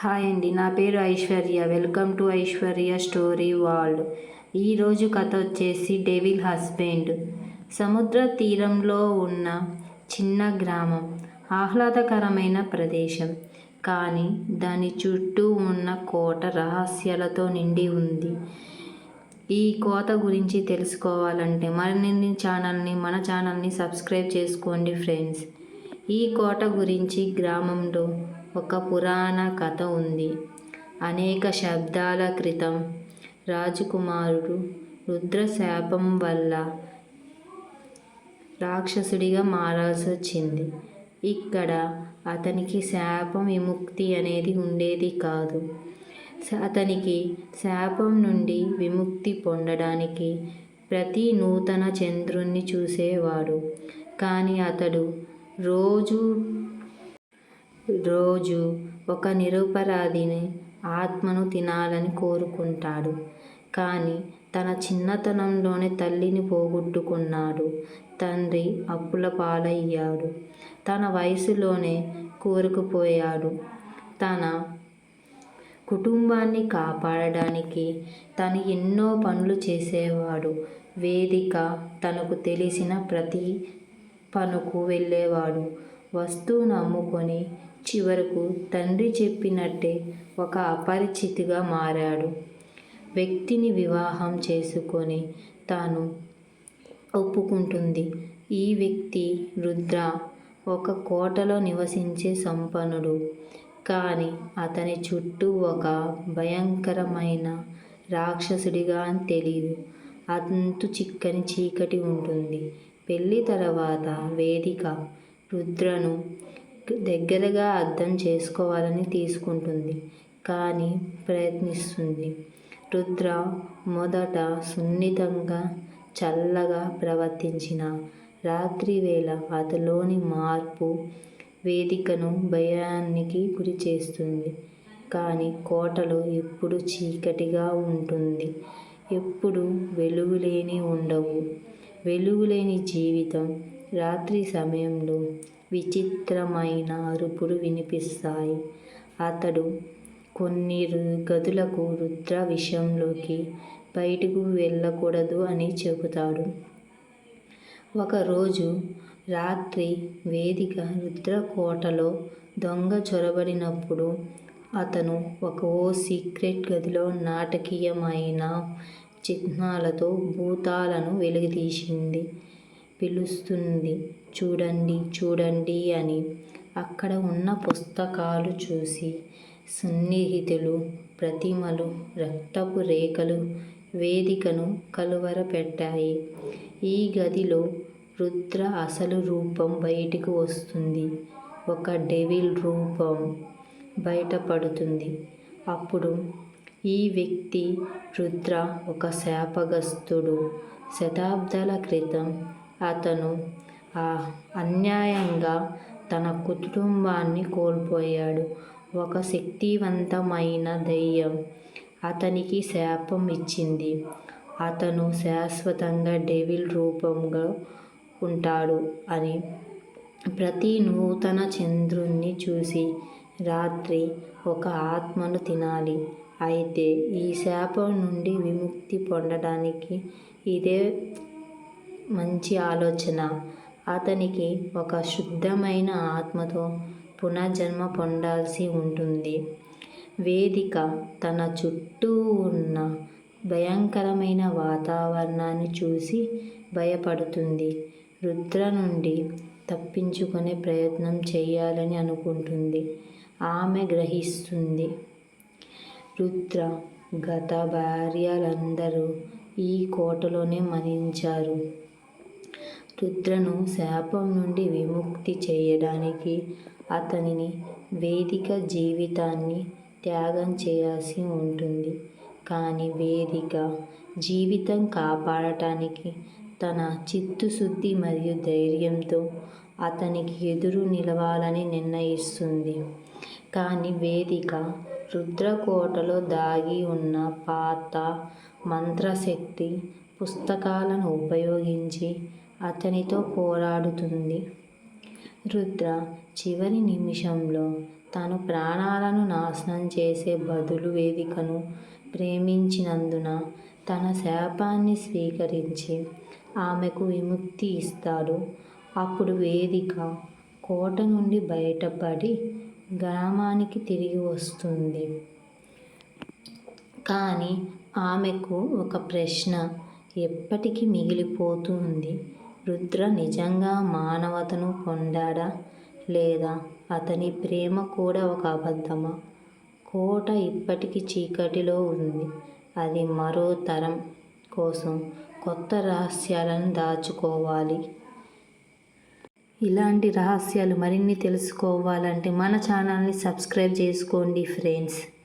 Hi అండి నా పేరు Aishwarya. Welcome to Aishwarya story world. ఈరోజు కథ వచ్చేసి డెవిల్ హస్బెండ్. సముద్ర తీరంలో ఉన్న చిన్న గ్రామం ఆహ్లాదకరమైన ప్రదేశం. కానీ దాని చుట్టూ ఉన్న కోట రహస్యాలతో నిండి ఉంది. ఈ కోత గురించి తెలుసుకోవాలంటే మరిన్ని ఛానల్ని మన ఛానల్ని సబ్స్క్రైబ్ చేసుకోండి ఫ్రెండ్స్. ఈ కోట గురించి గ్రామంలో ఒక పురాణ కథ ఉంది. అనేక శబ్దాల క్రితం రాజకుమారుడు రుద్రశాపం వల్ల రాక్షసుడిగా మారాల్సి వచ్చింది ఇక్కడ అతనికి శాపం విముక్తి అనేది ఉండేది కాదు. అతనికి శాపం నుండి విముక్తి పొందడానికి ప్రతి నూతన చంద్రుణ్ణి చూసేవాడు. కానీ అతడు రోజు రోజు ఒక నిరపరాధిని ఆత్మను తినాలని కోరుకుంటాడు. కానీ తన చిన్నతనంలోనే తల్లిని పోగొట్టుకున్నాడు. తండ్రి అప్పుల పాలయ్యాడు. తన వయసులోనే కోరుకుపోయాడు. తన కుటుంబాన్ని కాపాడడానికి తను ఎన్నో పనులు చేసేవాడు. వేదిక తనకు తెలిసిన ప్రతి పనుకు వెళ్ళేవాడు. వస్తువును అమ్ముకొని చివరకు తండ్రి చెప్పినట్టే ఒక అపరిచితిగా మారాడు. వ్యక్తిని వివాహం చేసుకొని తాను ఒప్పుకుంటుంది. ఈ వ్యక్తి రుద్ర ఒక కోటలో నివసించే సంపన్నుడు. కానీ అతని చుట్టూ ఒక భయంకరమైన రాక్షసుడిగా తెలియదు అంతు చిక్కని చీకటి ఉంటుంది. పెళ్ళి తర్వాత వేదిక రుద్రను దగ్గరగా అర్థం చేసుకోవాలని తీసుకుంటుంది కానీ ప్రయత్నిస్తుంది. రుద్ర మొదట సున్నితంగా చల్లగా ప్రవర్తించిన రాత్రివేళ అతలోని మార్పు వేదికను భయానికి గురి చేస్తుంది కానీ కోటలో ఎప్పుడు చీకటిగా ఉంటుంది. ఎప్పుడు వెలుగులేని ఉండవు. వెలుగులేని జీవితం రాత్రి సమయంలో విచిత్రమైన అరుపులు వినిపిస్తాయి. అతడు కొన్ని గదులకు రుద్ర విషయంలోకి బయటకు వెళ్ళకూడదు అని చెబుతాడు. ఒకరోజు రాత్రి వేదిక రుద్రకోటలో దొంగ చొరబడినప్పుడు అతను ఒక ఓ సీక్రెట్ గదిలో నాటకీయమైన చిహ్నాలతో భూతాలను వెలుగుతీసింది పిలుస్తుంది. చూడండి చూడండి అని అక్కడ ఉన్న పుస్తకాలు చూసి సన్నిహితులు ప్రతిమలు రక్తపు రేఖలు వేదికను కలువరపెట్టాయి. ఈ గదిలో రుద్ర అసలు రూపం బయటికి వస్తుంది. ఒక డెవిల్ రూపం బయటపడుతుంది అప్పుడు ఈ వ్యక్తి రుద్ర ఒక శాపగస్తుడు శతాబ్దాల క్రితం అతను ఆ అన్యాయంగా తన కుటుంబాన్ని కోల్పోయాడు. ఒక శక్తివంతమైన దెయ్యం అతనికి శాపం ఇచ్చింది. అతను శాశ్వతంగా డెవిల్ రూపంగా ఉంటాడు అని ప్రతి నూతన చంద్రుణ్ణి చూసి రాత్రి ఒక ఆత్మను తినాలి. అయితే ఈ శాపం నుండి విముక్తి పొందడానికి ఇదే మంచి ఆలోచన. అతనికి ఒక శుద్ధమైన ఆత్మతో పునర్జన్మ పొందాల్సి ఉంటుంది. వేదిక తన చుట్టూ ఉన్న భయంకరమైన వాతావరణాన్ని చూసి భయపడుతుంది. రుద్ర నుండి తప్పించుకునే ప్రయత్నం చేయాలని అనుకుంటుంది. ఆమె గ్రహిస్తుంది. రుద్ర గత భార్యలందరూ ఈ కోటలోనే మరణించారు. రుద్రను శాపం నుండి విముక్తి చేయడానికి అతనిని వేదిక జీవితాన్ని త్యాగం చేయాల్సి ఉంటుంది. కానీ వేదిక జీవితం కాపాడటానికి తన చిత్తుశుద్ధి మరియు ధైర్యంతో అతనికి ఎదురు నిలవాలని నిర్ణయిస్తుంది. కానీ వేదిక రుద్రకోటలో దాగి ఉన్న పాత మంత్రశక్తి పుస్తకాలను ఉపయోగించి అతనితో పోరాడుతుంది. రుద్ర చివరి నిమిషంలో తను ప్రాణాలను నాశనం చేసే బదులు వేదికను ప్రేమించినందున తన శాపాన్ని స్వీకరించి ఆమెకు విముక్తి ఇస్తాడు. అప్పుడు వేదిక కోట నుండి బయటపడి గ్రామానికి తిరిగి వస్తుంది. కానీ ఆమెకు ఒక ప్రశ్న ఎప్పటికీ మిగిలిపోతుంది రుద్ర నిజంగా మానవతను పొందాడా లేదా? అతని ప్రేమ కూడా ఒక అబద్ధమా? కోట ఇప్పటికీ చీకటిలో ఉంది. అది మరో తరం కోసం కొత్త రహస్యాలను దాచుకోవాలి. ఇలాంటి రహస్యాలు మరిన్ని తెలుసుకోవాలంటే మన ఛానల్ని సబ్స్క్రైబ్ చేసుకోండి ఫ్రెండ్స్.